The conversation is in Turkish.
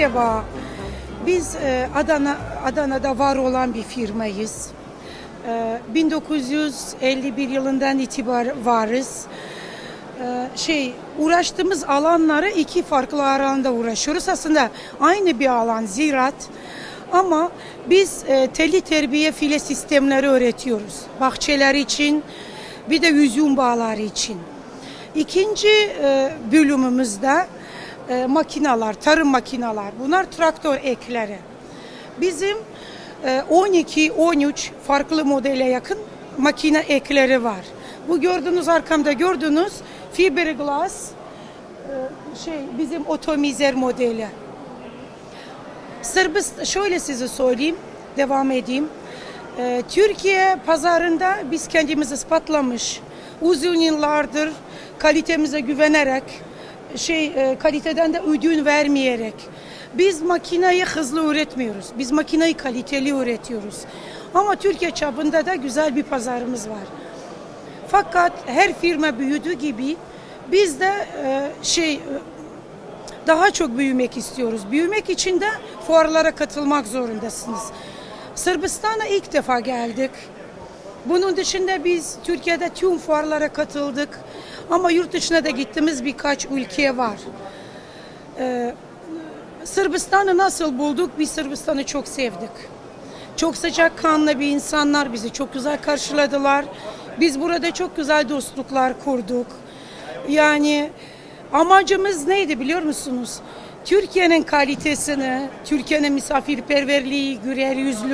Merhaba. Biz e, Adana Adana'da var olan bir firmayız. E, 1951 yılından itibaren varız. E, şey uğraştığımız alanları iki farklı alanda uğraşıyoruz. Aslında aynı bir alan ziraat. Ama biz e, telli terbiye file sistemleri öğretiyoruz. Bahçeler için bir de yüzüm bağları için. İkinci e, bölümümüzde e, makinalar, tarım makinalar. Bunlar traktör ekleri. Bizim e, 12-13 farklı modele yakın makine ekleri var. Bu gördüğünüz arkamda gördüğünüz fiberglass e, şey bizim otomizer modeli. Sırbist şöyle size söyleyeyim, devam edeyim. Ee, Türkiye pazarında biz kendimizi ispatlamış. Uzun yıllardır kalitemize güvenerek, şey e, kaliteden de ödün vermeyerek. Biz makineyi hızlı üretmiyoruz. Biz makineyi kaliteli üretiyoruz. Ama Türkiye çapında da güzel bir pazarımız var. Fakat her firma büyüdüğü gibi biz de e, şey e, daha çok büyümek istiyoruz. Büyümek için de fuarlara katılmak zorundasınız. Sırbistan'a ilk defa geldik. Bunun dışında biz Türkiye'de tüm fuarlara katıldık. Ama yurt dışına da gittiğimiz birkaç ülke var. Ee, Sırbistan'ı nasıl bulduk? Biz Sırbistan'ı çok sevdik. Çok sıcak kanlı bir insanlar bizi çok güzel karşıladılar. Biz burada çok güzel dostluklar kurduk. Yani amacımız neydi biliyor musunuz? Türkiye'nin kalitesini, Türkiye'nin misafirperverliği, güler yüzlü